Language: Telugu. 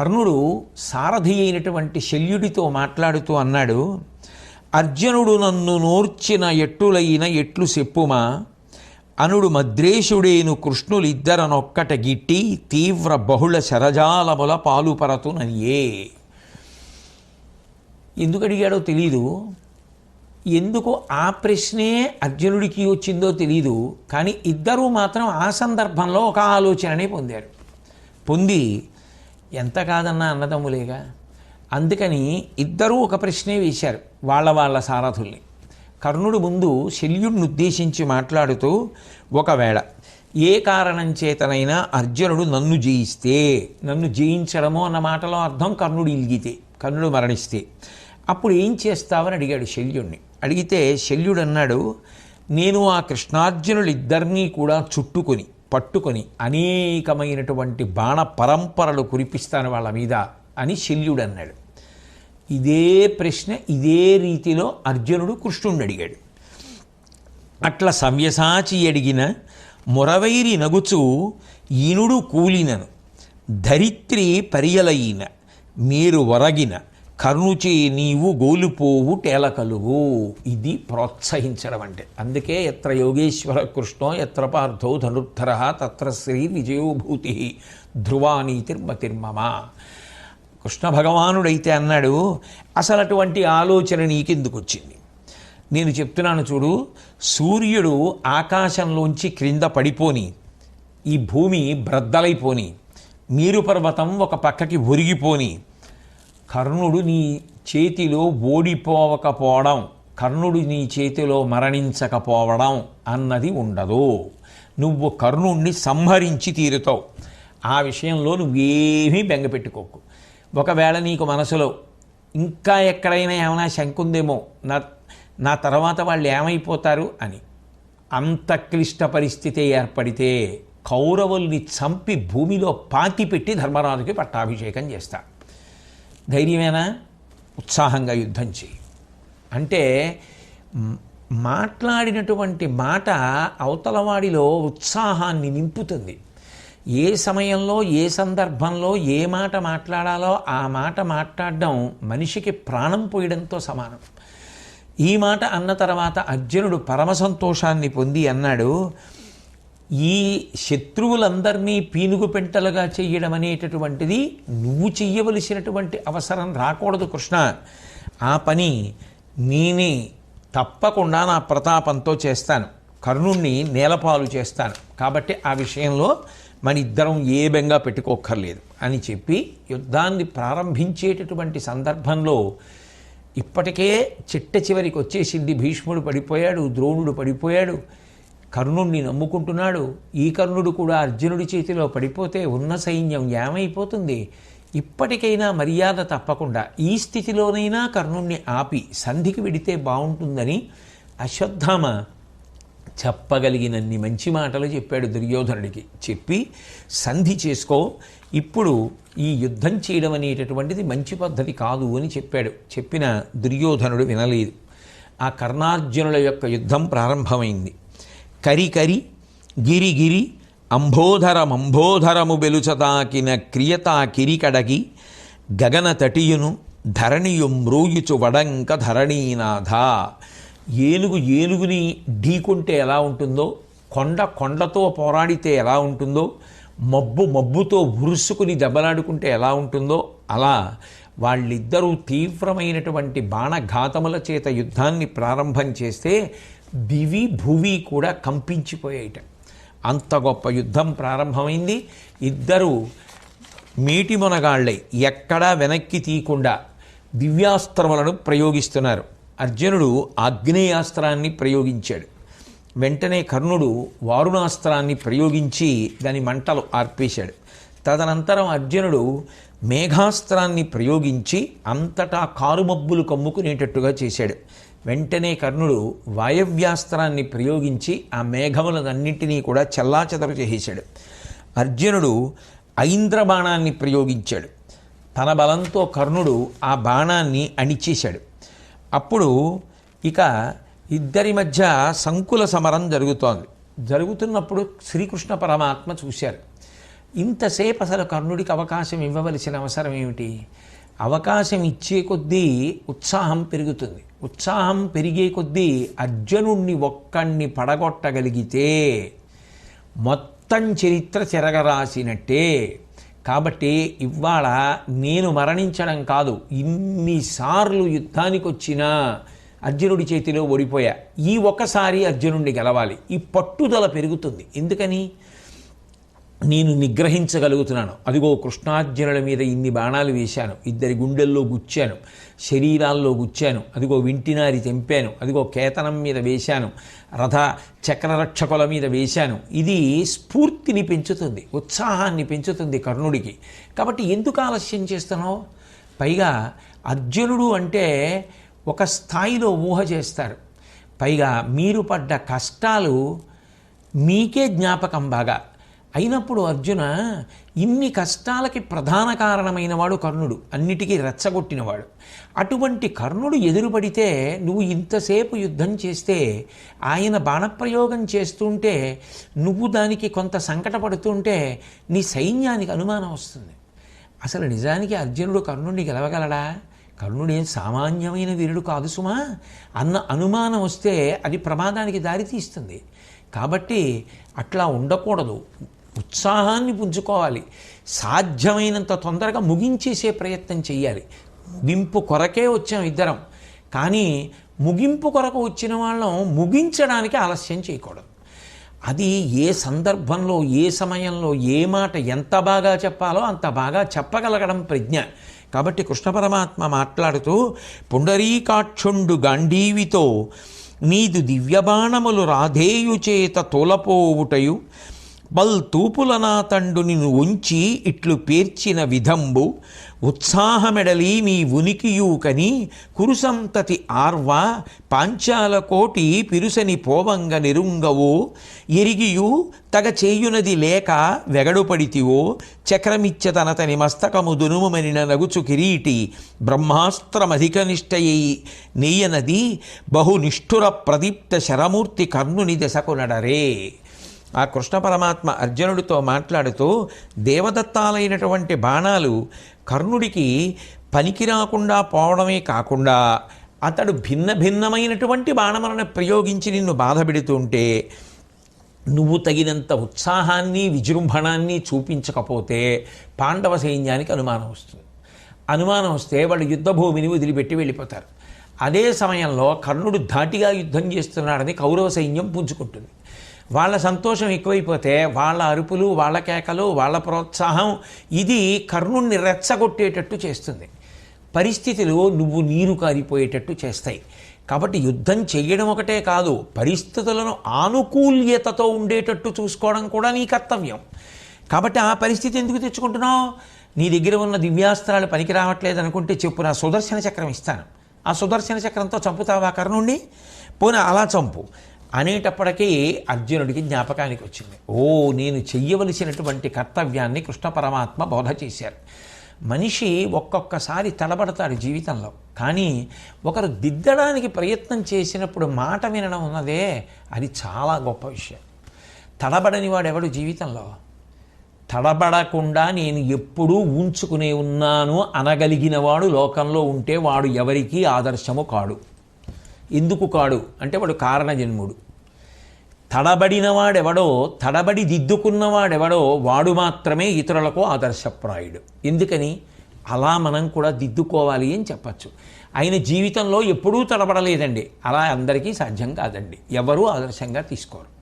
కర్ణుడు సారథి అయినటువంటి శల్యుడితో మాట్లాడుతూ అన్నాడు అర్జునుడు నన్ను నోర్చిన ఎట్టులైన ఎట్లు చెప్పుమా? అనుడు మద్రేశుడేను కృష్ణులిద్దరనొక్కట గిట్టి తీవ్ర బహుళ శరజాలముల పాలుపరతుననియే. ఎందుకు అడిగాడో తెలీదు. ఎందుకు ఆ ప్రశ్నే అర్జునుడికి వచ్చిందో తెలీదు కానీ ఇద్దరూ మాత్రం ఆ సందర్భంలో ఒక ఆలోచననే పొందారు. పొంది ఎంత కాదన్నా అన్నదమ్ములేగా? అందుకని ఇద్దరూ ఒక ప్రశ్నే వేశారు వాళ్ళ వాళ్ళ సారథుల్ని. కర్ణుడు ముందు శల్యుడిని ఉద్దేశించి మాట్లాడుతూ ఒకవేళ ఏ కారణం చేతనైనా అర్జునుడు నన్ను జయిస్తే నన్ను జయించడమో అన్న మాటలో అర్థం కర్ణుడు ఇలిగితే కర్ణుడు మరణిస్తే అప్పుడు ఏం చేస్తావని అడిగాడు శల్యుడిని అడిగితే శల్యుడు అన్నాడు నేను ఆ కృష్ణార్జునులు ఇద్దరినీ కూడా చుట్టుకొని పట్టుకొని అనేకమైనటువంటి బాణ పరంపరలు కురిపిస్తాను వాళ్ళ మీద అని శల్యుడు అన్నాడు. ఇదే ప్రశ్న ఇదే రీతిలో అర్జునుడు కృష్ణుణ్ణి అడిగాడు. అట్ల సవ్యసాచి అడిగిన మురవైరి నగుచు ఈనుడు కూలినను ధరిత్రి పరియలయిన మీరు వరగిన కరుణుచే నీవు గోలుపోవు టేలకలువు. ఇది ప్రోత్సహించడం అంటే. అందుకే ఎత్ర యోగేశ్వర కృష్ణో ఎత్ర పార్థో ధనుర్ధర తత్ర శ్రీ విజయోభూతి ధ్రువానీతిర్మతిర్మమ. కృష్ణ భగవానుడైతే అన్నాడు అసలు అటువంటి ఆలోచన నీకెందుకు వచ్చింది నేను చెప్తున్నాను చూడు సూర్యుడు ఆకాశంలోంచి క్రింద పడిపోని ఈ భూమి బ్రద్దలైపోని మీరు పర్వతం ఒక పక్కకి ఒరిగిపోని కర్ణుడు నీ చేతిలో ఓడిపోవకపోవడం కర్ణుడు నీ చేతిలో మరణించకపోవడం అన్నది ఉండదు. నువ్వు కర్ణుణ్ణి సంహరించి తీరుతావు. ఆ విషయంలో నువ్వేమీ బెంగపెట్టుకోకు ఒకవేళ నీకు మనసులో ఇంకా ఎక్కడైనా ఏమైనా శంకుందేమో నా నా తర్వాత వాళ్ళు ఏమైపోతారు అని అంత క్లిష్ట పరిస్థితి ఏర్పడితే కౌరవుల్ని చంపి భూమిలో పాతిపెట్టి ధర్మరాజుకి పట్టాభిషేకం చేస్తాడు ధైర్యమేనా? ఉత్సాహంగా యుద్ధం చేయి అంటే మాట్లాడినటువంటి మాట అవతలవాడిలో ఉత్సాహాన్ని నింపుతుంది. ఏ సమయంలో ఏ సందర్భంలో ఏ మాట మాట్లాడాలో ఆ మాట మాట్లాడడం మనిషికి ప్రాణం పోయడంతో సమానం. ఈ మాట అన్న తర్వాత అర్జునుడు పరమ సంతోషాన్ని పొంది అన్నాడు ఈ శత్రువులందరినీ పీనుగు పెంటలుగా చేయడం అనేటటువంటిది నువ్వు చెయ్యవలసినటువంటి అవసరం రాకూడదు కృష్ణ. ఆ పని నేనే తప్పకుండా నా ప్రతాపంతో చేస్తాను. కర్ణుణ్ణి నేలపాలు చేస్తాను. కాబట్టి ఆ విషయంలో మన ఇద్దరం ఏ బెంగా పెట్టుకోక్కర్లేదు అని చెప్పి యుద్ధాన్ని ప్రారంభించేటటువంటి సందర్భంలో ఇప్పటికే చిట్ట చివరికి వచ్చేసింది. భీష్ముడు పడిపోయాడు ద్రోణుడు పడిపోయాడు. కర్ణుణ్ణి నమ్ముకుంటున్నాడు. ఈ కర్ణుడు కూడా అర్జునుడి చేతిలో పడిపోతే ఉన్న సైన్యం ఏమైపోతుంది? ఇప్పటికైనా మర్యాద తప్పకుండా ఈ స్థితిలోనైనా కర్ణుణ్ణి ఆపి సంధికి వెడితే బాగుంటుందని అశ్వత్థామ చెప్పగలిగినన్ని మంచి మాటలు చెప్పాడు దుర్యోధనుడికి. చెప్పి సంధి చేసుకో ఇప్పుడు ఈ యుద్ధం చేయడం అనేటటువంటిది మంచి పద్ధతి కాదు అని చెప్పాడు. చెప్పిన దుర్యోధనుడు వినలేదు. ఆ కర్ణార్జునుల యొక్క యుద్ధం ప్రారంభమైంది. కరికరి గిరిగిరి అంబోధరమంబోధరము బెలుచతాకిన క్రియతా కిరికడగి గగన తటియును ధరణియు మ్రోయుచు వడంక ధరణీనాథ. ఏనుగు ఏనుగుని ఢీకుంటే ఎలా ఉంటుందో కొండ కొండతో పోరాడితే ఎలా ఉంటుందో మబ్బు మబ్బుతో ఉరుసుకుని దెబ్బలాడుకుంటే ఎలా ఉంటుందో అలా వాళ్ళిద్దరూ తీవ్రమైనటువంటి బాణఘాతముల చేత యుద్ధాన్ని ప్రారంభం చేస్తే దివి భువి కూడా కంపించిపోయేట. అంత గొప్ప యుద్ధం ప్రారంభమైంది. ఇద్దరు మేటి మొనగాళ్ళై ఎక్కడా వెనక్కి తీయకుండా దివ్యాస్త్రములను ప్రయోగిస్తున్నారు. అర్జునుడు ఆగ్నేయాస్త్రాన్ని ప్రయోగించాడు. వెంటనే కర్ణుడు వారుణాస్త్రాన్ని ప్రయోగించి దాని మంటలు ఆర్పేశాడు. తదనంతరం అర్జునుడు మేఘాస్త్రాన్ని ప్రయోగించి అంతటా కారుమబ్బులు కమ్ముకునేటట్టుగా చేశాడు. వెంటనే కర్ణుడు వాయవ్యాస్త్రాన్ని ప్రయోగించి ఆ మేఘములన్నింటినీ కూడా చెల్లాచెదరు చేసేశాడు. అర్జునుడు ఐంద్ర బాణాన్ని ప్రయోగించాడు. తన బలంతో కర్ణుడు ఆ బాణాన్ని అణిచేశాడు. అప్పుడు ఇక ఇద్దరి మధ్య సంకుల సమరం జరుగుతోంది. జరుగుతున్నప్పుడు శ్రీకృష్ణ పరమాత్మ చూశారు. ఇంతసేపు అసలు కర్ణుడికి అవకాశం ఇవ్వవలసిన అవసరం ఏమిటి? అవకాశం ఇచ్చే కొద్దీ ఉత్సాహం పెరుగుతుంది. ఉత్సాహం పెరిగే కొద్దీ అర్జునుణ్ణి ఒక్కణ్ణి పడగొట్టగలిగితే మొత్తం చరిత్ర చెరగరాసినట్టే. కాబట్టి ఇవాళ నేను మరణించడం కాదు ఇన్నిసార్లు యుద్ధానికి వచ్చినా అర్జునుడి చేతిలో ఓడిపోయా. ఈ ఒక్కసారి అర్జునుడిని గెలవాలి. ఈ పట్టుదల పెరుగుతుంది. ఎందుకని? నేను నిగ్రహించగలుగుతున్నాను. అదిగో కృష్ణార్జునుల మీద ఇన్ని బాణాలు వేశాను. ఇద్దరి గుండెల్లో గుచ్చాను. శరీరాల్లో గుచ్చాను. అదిగో వింటినారి తెంపాను. అదిగో కేతనం మీద వేశాను. రథ చక్రరక్షకుల మీద వేశాను. ఇది స్ఫూర్తిని పెంచుతుంది. ఉత్సాహాన్ని పెంచుతుంది కర్ణుడికి. కాబట్టి ఎందుకు ఆలస్యం చేస్తున్నావు? పైగా అర్జునుడు అంటే ఒక స్థాయిలో ఊహ చేస్తారు. పైగా మీరు పడ్డ కష్టాలు మీకే జ్ఞాపకం బాగా. అయినప్పుడు అర్జున ఇన్ని కష్టాలకి ప్రధాన కారణమైన వాడు కర్ణుడు. అన్నిటికీ రెచ్చగొట్టినవాడు. అటువంటి కర్ణుడు ఎదురుపడితే నువ్వు ఇంతసేపు యుద్ధం చేస్తే ఆయన బాణప్రయోగం చేస్తుంటే నువ్వు దానికి కొంత సంకటపడుతుంటే నీ సైన్యానికి అనుమానం వస్తుంది. అసలు నిజానికి అర్జునుడు కర్ణుడిని గెలవగలడా? కర్ణుడేం సామాన్యమైన వీరుడు కాదు సుమా? అన్న అనుమానం వస్తే అది ప్రమాదానికి దారితీస్తుంది. కాబట్టి అట్లా ఉండకూడదు. ఉత్సాహాన్ని పుంజుకోవాలి. సాధ్యమైనంత తొందరగా ముగించేసే ప్రయత్నం చేయాలి ముగింపు కొరకే వచ్చాం ఇద్దరం. కానీ ముగింపు కొరకు వచ్చిన వాళ్ళం ముగించడానికి ఆలస్యం చేయకూడదు. అది ఏ సందర్భంలో ఏ సమయంలో ఏ మాట ఎంత బాగా చెప్పాలో అంత బాగా చెప్పగలగడం ప్రజ్ఞ. కాబట్టి కృష్ణ పరమాత్మ మాట్లాడుతూ పుండరీకాక్షుండు గాంధీవితో నీదు దివ్యబాణములు రాధేయుచేత తోలపోవుటయు. బల్ తూపులనా తండుని ఉంచి ఇట్లు పేర్చిన విధంబు ఉత్సాహమెడలి మీ ఉనికియు కని కురుసంతతి ఆర్వ పాంచాల కోటి పిరుసని పోవంగ నిరుంగవో ఎరిగియు తగ చేయునది లేక వెగడుపడితివో చక్రమిచ్చతనతని మస్తకము దునుమనిన నగుచు కిరీటి బ్రహ్మాస్త్రమధిక నిష్టయై నెయ్యనది బహునిష్ఠుర ప్రదీప్త శరమూర్తి కర్ణుని దశకునడరే. ఆ కృష్ణ పరమాత్మ అర్జునుడితో మాట్లాడుతూ దేవదత్తాలైనటువంటి బాణాలు కర్ణుడికి పనికి రాకుండా పోవడమే కాకుండా అతడు భిన్న భిన్నమైనటువంటి బాణములను ప్రయోగించి నిన్ను బాధపెడుతుంటే నువ్వు తగినంత ఉత్సాహాన్ని విజృంభణాన్ని చూపించకపోతే పాండవ సైన్యానికి అనుమానం వస్తుంది. అనుమానం వస్తే వాళ్ళు యుద్ధభూమిని వదిలిపెట్టి వెళ్ళిపోతారు. అదే సమయంలో కర్ణుడు ధాటిగా యుద్ధం చేస్తున్నాడని కౌరవ సైన్యం పుంజుకుంటుంది. వాళ్ళ సంతోషం ఎక్కువైపోతే వాళ్ళ అరుపులు వాళ్ళ కేకలు వాళ్ళ ప్రోత్సాహం ఇది కర్ణుణ్ణి రెచ్చగొట్టేటట్టు చేస్తుంది. పరిస్థితులు నువ్వు నీరు కారిపోయేటట్టు చేస్తాయి. కాబట్టి యుద్ధం చేయడం ఒకటే కాదు పరిస్థితులను ఆనుకూల్యతతో ఉండేటట్టు చూసుకోవడం కూడా నీ కర్తవ్యం. కాబట్టి ఆ పరిస్థితి ఎందుకు తెచ్చుకుంటున్నావు? నీ దగ్గర ఉన్న దివ్యాస్త్రాలు పనికి రావట్లేదు అనుకుంటే చెప్పు నా సుదర్శన చక్రం ఇస్తాను. ఆ సుదర్శన చక్రంతో చంపుతావా కర్ణుణ్ణి? పోనీ అలా చంపు. అనేటప్పటికీ అర్జునుడికి జ్ఞాపకానికి వచ్చింది. ఓ నేను చెయ్యవలసినటువంటి కర్తవ్యాన్ని కృష్ణ పరమాత్మ బోధ చేశారు. మనిషి ఒక్కొక్కసారి తడబడతాడు జీవితంలో. కానీ ఒకరు దిద్దడానికి ప్రయత్నం చేసినప్పుడు మాట వినడం ఉన్నదే అది చాలా గొప్ప విషయం. తడబడని వాడెవడు జీవితంలో? తడబడకుండా నేను ఎప్పుడూ ఉంచుకునే ఉన్నాను అనగలిగిన వాడు లోకంలో ఉంటే వాడు ఎవరికీ ఆదర్శము కాడు. ఎందుకు కాడు? అంటే వాడు కారణజన్ముడు. తడబడినవాడెవడో తడబడి దిద్దుకున్నవాడెవడో వాడు మాత్రమే ఇతరులకు ఆదర్శప్రాయుడు. ఎందుకని? అలా మనం కూడా దిద్దుకోవాలి అని చెప్పచ్చు. ఆయన జీవితంలో ఎప్పుడూ తడబడలేదండి. అలా అందరికీ సాధ్యం కాదండి. ఎవరూ ఆదర్శంగా తీసుకోరు.